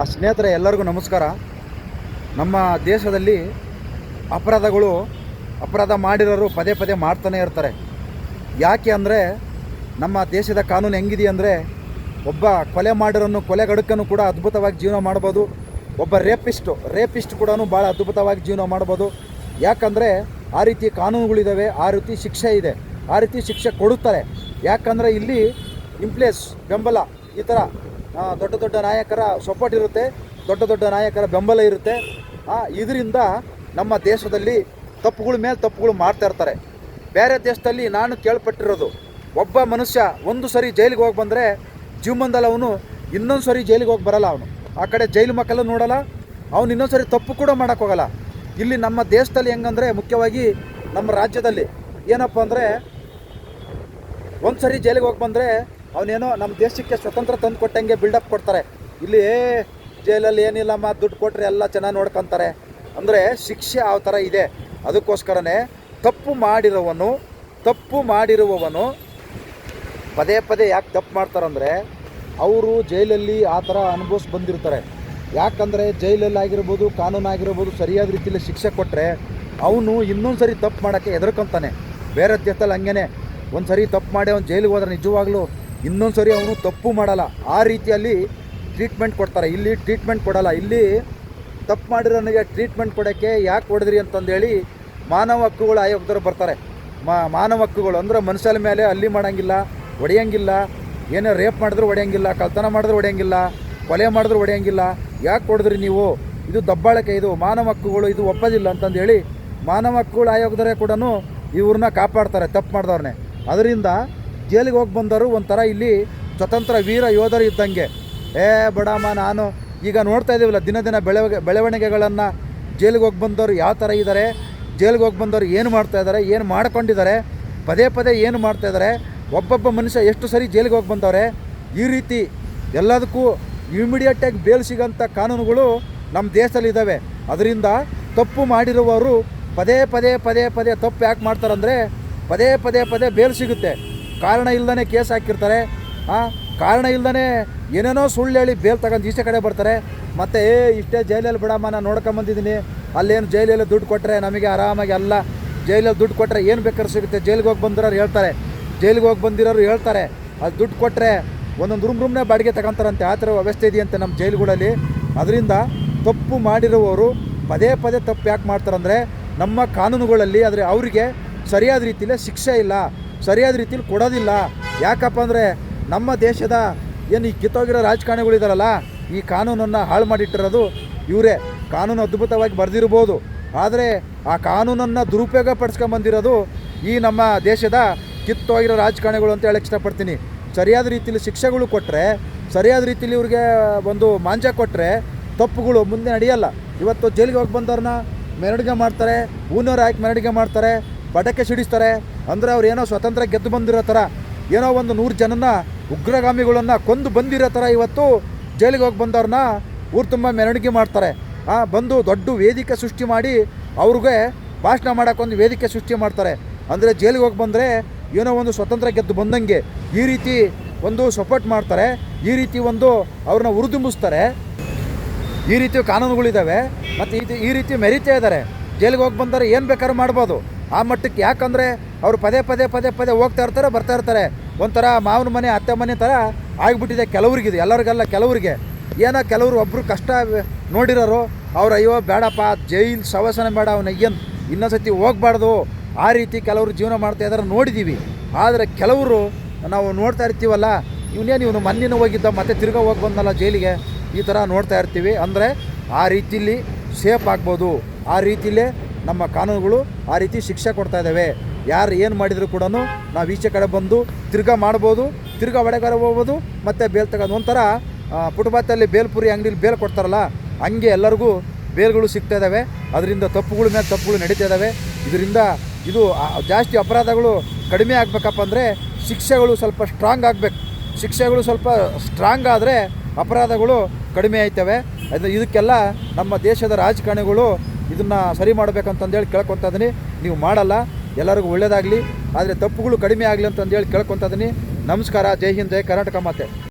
ಆ ಸ್ನೇಹಿತರೆ ಎಲ್ಲರಿಗೂ ನಮಸ್ಕಾರ. ನಮ್ಮ ದೇಶದಲ್ಲಿ ಅಪರಾಧಗಳು ಅಪರಾಧ ಮಾಡಿರೋರು ಪದೇ ಪದೇ ಮಾಡ್ತಾನೆ ಇರ್ತಾರೆ. ಯಾಕೆ ಅಂದರೆ ನಮ್ಮ ದೇಶದ ಕಾನೂನು ಹೆಂಗಿದೆ ಅಂದರೆ ಒಬ್ಬ ಕೊಲೆ ಮಾಡಿರೋನು ಕೊಲೆಗಡುಕನ್ನು ಕೂಡ ಅದ್ಭುತವಾಗಿ ಜೀವನ ಮಾಡ್ಬೋದು. ಒಬ್ಬ ರೇಪಿಸ್ಟು, ರೇಪಿಸ್ಟ್ ಕೂಡ ಭಾಳ ಅದ್ಭುತವಾಗಿ ಜೀವನ ಮಾಡ್ಬೋದು. ಯಾಕಂದರೆ ಆ ರೀತಿ ಕಾನೂನುಗಳಿದ್ದಾವೆ ಆ ರೀತಿ ಶಿಕ್ಷೆ ಇದೆ, ಆ ರೀತಿ ಶಿಕ್ಷೆ ಕೊಡುತ್ತಾರೆ. ಯಾಕಂದರೆ ಇಲ್ಲಿ ಇಂಪ್ಲೇಸ್ ಬೆಂಬಲ ಈ ಥರ ದೊಡ್ಡ ದೊಡ್ಡ ನಾಯಕರ ಸಪೋರ್ಟ್ ಇರುತ್ತೆ, ದೊಡ್ಡ ದೊಡ್ಡ ನಾಯಕರ ಬೆಂಬಲ ಇರುತ್ತೆ. ಇದರಿಂದ ನಮ್ಮ ದೇಶದಲ್ಲಿ ತಪ್ಪುಗಳ ಮೇಲೆ ತಪ್ಪುಗಳು ಮಾಡ್ತಾ ಇರ್ತಾರೆ. ಬೇರೆ ದೇಶದಲ್ಲಿ ನಾನು ಕೇಳ್ಪಟ್ಟಿರೋದು, ಒಬ್ಬ ಮನುಷ್ಯ ಒಂದು ಸರಿ ಜೈಲಿಗೆ ಹೋಗಿ ಬಂದರೆ ಜೀವನದಲ್ಲಿ ಅವನು ಇನ್ನೊಂದು ಸರಿ ಜೈಲಿಗೆ ಹೋಗಿ ಬರಲ್ಲ ಅವನು. ಆ ಕಡೆ ಜೈಲು ಮಕ್ಕಳು ನೋಡಲ್ಲ, ಅವನು ಇನ್ನೊಂದು ಸರಿ ತಪ್ಪು ಕೂಡ ಮಾಡೋಕ್ಕೋಗಲ್ಲ ಇಲ್ಲಿ ನಮ್ಮ ದೇಶದಲ್ಲಿ ಹೆಂಗಂದರೆ ಮುಖ್ಯವಾಗಿ ನಮ್ಮ ರಾಜ್ಯದಲ್ಲಿ ಏನಪ್ಪ ಅಂದರೆ, ಒಂದು ಸರಿ ಜೈಲಿಗೆ ಹೋಗಿ ಬಂದರೆ ಅವನೇನೋ ನಮ್ಮ ದೇಶಕ್ಕೆ ಸ್ವತಂತ್ರ ತಂದು ಕೊಟ್ಟಂಗೆ ಬಿಲ್ಡಪ್ ಕೊಡ್ತಾರೆ. ಇಲ್ಲಿ ಜೈಲಲ್ಲಿ ಏನಿಲ್ಲಮ್ಮ, ದುಡ್ಡು ಕೊಟ್ಟರೆ ಎಲ್ಲ ಚೆನ್ನಾಗಿ ನೋಡ್ಕೊತಾರೆ. ಅಂದರೆ ಶಿಕ್ಷೆ ಆ ಥರ ಇದೆ. ಅದಕ್ಕೋಸ್ಕರನೇ ತಪ್ಪು ಮಾಡಿರುವವನು ತಪ್ಪು ಮಾಡಿರುವವನು ಪದೇ ಪದೇ ಯಾಕೆ ತಪ್ಪು ಮಾಡ್ತಾರಂದರೆ ಅವರು ಜೈಲಲ್ಲಿ ಆ ಥರ ಅನುಭವಿಸ್ ಬಂದಿರ್ತಾರೆ. ಯಾಕಂದರೆ ಜೈಲಲ್ಲಿ ಆಗಿರ್ಬೋದು, ಕಾನೂನು ಆಗಿರ್ಬೋದು, ಸರಿಯಾದ ರೀತಿಯಲ್ಲಿ ಶಿಕ್ಷೆ ಕೊಟ್ಟರೆ ಅವನು ಇನ್ನೊಂದು ಸರಿ ತಪ್ಪು ಮಾಡೋಕ್ಕೆ ಹೆದರ್ಕೊತಾನೆ. ಬೇರೆ ದೇಶದಲ್ಲಿ ಹಂಗೇನೆ. ಒಂದು ಸರಿ ತಪ್ಪು ಮಾಡಿ ಅವ್ನು ಜೈಲಿಗೆ ಹೋದ್ರೆ ನಿಜವಾಗ್ಲೂ ಇನ್ನೊಂದು ಸರಿ ಅವನು ತಪ್ಪು ಮಾಡಲ್ಲ. ಆ ರೀತಿಯಲ್ಲಿ ಟ್ರೀಟ್ಮೆಂಟ್ ಕೊಡ್ತಾರೆ. ಇಲ್ಲಿ ಟ್ರೀಟ್ಮೆಂಟ್ ಕೊಡಲ್ಲ. ಇಲ್ಲಿ ತಪ್ಪು ಮಾಡಿರೋನಿಗೆ ಟ್ರೀಟ್ಮೆಂಟ್ ಕೊಡೋಕ್ಕೆ ಯಾಕೆ ಹೊಡೆದ್ರಿ ಅಂತಂದೇಳಿ ಮಾನವ ಹಕ್ಕುಗಳು ಆಯೋಗದವರು ಬರ್ತಾರೆ. ಮಾನವ ಹಕ್ಕುಗಳು ಅಂದ್ರೆ ಮನುಷ್ಯನ ಮೇಲೆ ಅಲ್ಲಿ ಮಾಡೋಂಗಿಲ್ಲ, ಹೊಡೆಯೋಂಗಿಲ್ಲ, ಏನೇ ರೇಪ್ ಮಾಡಿದ್ರು ಹೊಡೆಯೋಂಗಿಲ್ಲ, ಕಳ್ತನ ಮಾಡಿದ್ರು ಹೊಡೆಯೋಂಗಿಲ್ಲ, ಕೊಲೆ ಮಾಡಿದ್ರು ಹೊಡೆಯೋಂಗಿಲ್ಲ, ಯಾಕೆ ಹೊಡೆದ್ರಿ ನೀವು? ಇದು ದಬ್ಬಾಳಿಕೆ ಇದು. ಮಾನವ ಹಕ್ಕುಗಳು ಇದು ಒಪ್ಪೋದಿಲ್ಲ ಅಂತಂದೇಳಿ ಮಾನವ ಹಕ್ಕುಗಳ ಆಯೋಗದವರೇ ಕೂಡ ಇವ್ರನ್ನ ಕಾಪಾಡ್ತಾರೆ, ತಪ್ಪು ಮಾಡಿದವ್ರನ್ನೇ ಅದರಿಂದ ಜೈಲಿಗೆ ಹೋಗಿ ಬಂದವರು ಒಂಥರ ಇಲ್ಲಿ ಸ್ವತಂತ್ರ ವೀರ ಯೋಧರು ಇದ್ದಂಗೆ. ಏ ಬಡಮ್ಮ ನಾನು, ಈಗ ನೋಡ್ತಾ ಇದ್ದೀವಲ್ಲ ದಿನ ದಿನ ಬೆಳವ ಬೆಳವಣಿಗೆಗಳನ್ನು ಜೈಲಿಗೆ ಹೋಗಿ ಬಂದವರು ಯಾವ ಥರ ಇದ್ದಾರೆ, ಜೈಲಿಗೆ ಹೋಗಿ ಬಂದವರು ಏನು ಮಾಡ್ತಾ ಇದ್ದಾರೆ, ಏನು ಮಾಡ್ಕೊಂಡಿದ್ದಾರೆ, ಪದೇ ಪದೇ ಏನು ಮಾಡ್ತಾ ಇದ್ದಾರೆ, ಒಬ್ಬೊಬ್ಬ ಮನುಷ್ಯ ಎಷ್ಟು ಸರಿ ಜೈಲಿಗೆ ಹೋಗಿ ಬಂದವರೆ, ಈ ರೀತಿ ಎಲ್ಲದಕ್ಕೂ ಇಮಿಡಿಯೇಟಾಗಿ ಬೇಲ್ ಸಿಗೋಂಥ ಕಾನೂನುಗಳು ನಮ್ಮ ದೇಶದಲ್ಲಿ ಇದ್ದಾವೆ. ಅದರಿಂದ ತಪ್ಪು ಮಾಡಿರುವವರು ಪದೇ ಪದೇ ಪದೇ ಪದೇ ತಪ್ಪು ಯಾಕೆ ಮಾಡ್ತಾರಂದರೆ, ಪದೇ ಪದೇ ಪದೇ ಬೇಲ್ ಸಿಗುತ್ತೆ. ಕಾರಣ ಇಲ್ಲದೇ ಕೇಸ್ ಹಾಕಿರ್ತಾರೆ. ಆ, ಕಾರಣ ಇಲ್ಲದೇ ಏನೇನೋ ಸುಳ್ಳು ಹೇಳಿ ಬೇಲ್ ತಗೊಂಡು ಈಚೆ ಕಡೆ ಬರ್ತಾರೆ. ಮತ್ತು, ಏ, ಇಷ್ಟೇ ಜೈಲಲ್ಲಿ ಬಿಡಮ್ಮ, ನಾನು ನೋಡ್ಕೊಂಬಂದಿದ್ದೀನಿ ಅಲ್ಲೇನು ಜೈಲಲ್ಲಿ ದುಡ್ಡು ಕೊಟ್ಟರೆ ನಮಗೆ ಆರಾಮಾಗಿ ಅಲ್ಲ. ಜೈಲಲ್ಲಿ ದುಡ್ಡು ಕೊಟ್ಟರೆ ಏನು ಬೇಕಾದ್ರೂ ಸಿಗುತ್ತೆ. ಜೈಲಿಗೆ ಹೋಗಿ ಬಂದಿರೋರು ಹೇಳ್ತಾರೆ. ಜೈಲಿಗೆ ಹೋಗಿ ಬಂದಿರೋರು ಹೇಳ್ತಾರೆ. ಅದು ದುಡ್ಡು ಕೊಟ್ಟರೆ ಒಂದೊಂದು ರೂಮ್ ರೂಮ್ನೇ ಬಾಡಿಗೆ ತಗೊಂತಾರಂತೆ. ಆ ಥರ ವ್ಯವಸ್ಥೆ ಇದೆಯಂತೆ ನಮ್ಮ ಜೈಲುಗಳಲ್ಲಿ. ಅದರಿಂದ ತಪ್ಪು ಮಾಡಿರುವವರು ಪದೇ ಪದೇ ತಪ್ಪು ಯಾಕೆ ಮಾಡ್ತಾರಂದರೆ, ನಮ್ಮ ಕಾನೂನುಗಳಲ್ಲಿ ಆದರೆ ಅವರಿಗೆ ಸರಿಯಾದ ರೀತಿಯಲ್ಲೇ ಶಿಕ್ಷೆ ಇಲ್ಲ. ಸರಿಯಾದ ರೀತಿಯಲ್ಲಿ ಕೊಡೋದಿಲ್ಲ. ಯಾಕಪ್ಪ ಅಂದರೆ ನಮ್ಮ ದೇಶದ ಏನು ಈ ಕಿತ್ತೋಗಿರೋ ರಾಜಕಾರಣಿಗಳಿದಾರಲ್ಲ, ಈ ಕಾನೂನನ್ನು ಹಾಳು ಮಾಡಿಟ್ಟಿರೋದು ಇವರೇ. ಕಾನೂನು ಅದ್ಭುತವಾಗಿ ಬರೆದಿರ್ಬೋದು. ಆದರೆ ಆ ಕಾನೂನನ್ನು ದುರುಪಯೋಗ ಪಡಿಸ್ಕೊಂಬಂದಿರೋದು ಈ ನಮ್ಮ ದೇಶದ ಕಿತ್ತೋಗಿರೋ ರಾಜಕಾರಣಿಗಳು ಅಂತ ಹೇಳಕ್ಕೆ ಇಷ್ಟಪಡ್ತೀನಿ. ಸರಿಯಾದ ರೀತಿಯಲ್ಲಿ ಶಿಕ್ಷೆಗಳು ಕೊಟ್ಟರೆ ಸರಿಯಾದ ರೀತಿಯಲ್ಲಿ ಇವ್ರಿಗೆ ಒಂದು ಮಾಂಜ ಕೊಟ್ಟರೆ ತಪ್ಪುಗಳು ಮುಂದೆ ನಡೆಯಲ್ಲ. ಇವತ್ತು ಜೈಲಿಗೆ ಹೋಗಿ ಬಂದವ್ರನ್ನ ಮೆರಡಿಗೆ ಮಾಡ್ತಾರೆ ಊನವ್ರು ಹಾಕಿ ಮೆರಡಿಗೆ ಮಾಡ್ತಾರೆ ಪಟಾಕೆ ಸಿಡಿಸ್ತಾರೆ. ಅಂದರೆ ಅವ್ರು ಏನೋ ಸ್ವತಂತ್ರ ಗೆದ್ದು ಬಂದಿರೋ ಥರ ಏನೋ ಒಂದು ನೂರು ಜನನ ಉಗ್ರಗಾಮಿಗಳನ್ನು ಕೊಂದು ಬಂದಿರೋ ಥರ ಇವತ್ತು ಜೈಲಿಗೆ ಹೋಗಿ ಬಂದವ್ರನ್ನ ಊರು ತುಂಬ ಮೆರವಣಿಗೆ ಮಾಡ್ತಾರೆ. ಆ, ಬಂದು ದೊಡ್ಡ ವೇದಿಕೆ ಸೃಷ್ಟಿ ಮಾಡಿ ಅವ್ರಿಗೆ ಭಾಷಣ ಮಾಡೋಕ್ಕೊಂದು ವೇದಿಕೆ ಸೃಷ್ಟಿ ಮಾಡ್ತಾರೆ. ಅಂದರೆ ಜೈಲಿಗೆ ಹೋಗಿ ಬಂದರೆ ಏನೋ ಒಂದು ಸ್ವತಂತ್ರ ಗೆದ್ದು ಬಂದಂಗೆ ಈ ರೀತಿ ಒಂದು ಸಪೋರ್ಟ್ ಮಾಡ್ತಾರೆ. ಈ ರೀತಿ ಒಂದು ಅವ್ರನ್ನ ಉರಿದುಂಬಿಸ್ತಾರೆ ಈ ರೀತಿ ಕಾನೂನುಗಳಿದ್ದಾವೆ ಮತ್ತು ಇದು ಈ ರೀತಿ ಮೆರಿತಾ ಇದ್ದಾರೆ ಜೈಲಿಗೆ ಹೋಗಿ ಬಂದರೆ ಏನು ಬೇಕಾದ್ರೂ ಮಾಡ್ಬೋದು. ಆ ಮಟ್ಟಕ್ಕೆ ಯಾಕಂದರೆ ಅವರು ಪದೇ ಪದೇ ಪದೇ ಪದೇ ಹೋಗ್ತಾ ಇರ್ತಾರೆ, ಬರ್ತಾ ಇರ್ತಾರೆ. ಒಂಥರ ಮಾವನ ಮನೆ, ಅತ್ತೆ ಮನೆ ಥರ ಆಗಿಬಿಟ್ಟಿದೆ ಕೆಲವ್ರಿಗಿದೆ, ಎಲ್ಲರಿಗೆಲ್ಲ ಕೆಲವ್ರಿಗೆ. ಏನೋ ಕೆಲವರು ಒಬ್ಬರು ಕಷ್ಟ ನೋಡಿರೋರು, ಅವ್ರು ಅಯ್ಯೋ ಬೇಡಪ್ಪ, ಜೈಲ್ ಸವಸನ ಬೇಡ, ಅವನ ಏನು ಇನ್ನೊಂದ್ಸತಿ ಹೋಗ್ಬಾರ್ದು. ಆ ರೀತಿ ಕೆಲವರು ಜೀವನ ಮಾಡ್ತಾ ಇದ್ದಾರೆ ನೋಡಿದ್ದೀವಿ ಆದರೆ ಕೆಲವರು ನಾವು ನೋಡ್ತಾ ಇರ್ತೀವಲ್ಲ, ಇವನೇನು ಇವನು ಮಣ್ಣಿನ ಹೋಗಿದ್ದ, ಮತ್ತೆ ತಿರ್ಗಾ ಹೋಗಿ ಬಂದಲ್ಲ ಜೈಲಿಗೆ? ಈ ಥರ ನೋಡ್ತಾ ಇರ್ತೀವಿ. ಅಂದರೆ ಆ ರೀತಿಲಿ ಸೇಫ್ ಆಗ್ಬೋದು. ಆ ರೀತಿಲೇ ನಮ್ಮ ಕಾನೂನುಗಳು ಆ ರೀತಿ ಶಿಕ್ಷೆ ಕೊಡ್ತಾ ಇದ್ದಾವೆ. ಯಾರು ಏನು ಮಾಡಿದರೂ ಕೂಡ ನಾವು ಈಚೆ ಕಡೆ ಬಂದು ತಿರ್ಗಾ ಮಾಡ್ಬೋದು, ತಿರ್ಗಾ ಒಡೆಗಾರ ಹೋಗ್ಬೋದು, ಮತ್ತು ಬೇಲ್ ತಗೊಂಡು ಒಂಥರ ಪುಟಬಾತಲ್ಲಿ ಬೇಲ್ಪುರಿ ಅಂಗಡಿಲಿ ಬೇಲ್ ಕೊಡ್ತಾರಲ್ಲ, ಹಂಗೆ ಎಲ್ಲರಿಗೂ ಬೇಲ್ಗಳು ಸಿಗ್ತಾ ಇದ್ದಾವೆ. ಅದರಿಂದ ತಪ್ಪುಗಳ ಮೇಲೆ ತಪ್ಪುಗಳು ನಡೀತಾ ಇದ್ದಾವೆ. ಇದರಿಂದ ಇದು ಜಾಸ್ತಿ ಅಪರಾಧಗಳು ಕಡಿಮೆ ಆಗಬೇಕಪ್ಪ ಅಂದರೆ ಶಿಕ್ಷೆಗಳು ಸ್ವಲ್ಪ ಸ್ಟ್ರಾಂಗ್ ಆಗಬೇಕು. ಶಿಕ್ಷೆಗಳು ಸ್ವಲ್ಪ ಸ್ಟ್ರಾಂಗ್ ಆದರೆ ಅಪರಾಧಗಳು ಕಡಿಮೆ ಆಯ್ತವೆ. ಅದು ಇದಕ್ಕೆಲ್ಲ ನಮ್ಮ ದೇಶದ ರಾಜಕಾರಣಿಗಳು ಇದನ್ನು ಸರಿ ಮಾಡಬೇಕಂತಂದೇಳಿ ಕೇಳ್ಕೊತಾ ಇದ್ದೀನಿ ನೀವು ಮಾಡಲ್ಲ, ಎಲ್ಲರಿಗೂ ಒಳ್ಳೆಯದಾಗಲಿ ಆದರೆ ತಪ್ಪುಗಳು ಕಡಿಮೆ ಆಗಲಿ ಅಂತಂದೇಳಿ ಕೇಳ್ಕೊತಾ ಇದ್ದೀನಿ ನಮಸ್ಕಾರ, ಜೈ ಹಿಂದ್, ಜೈ ಕರ್ನಾಟಕ ಮಾತೆ.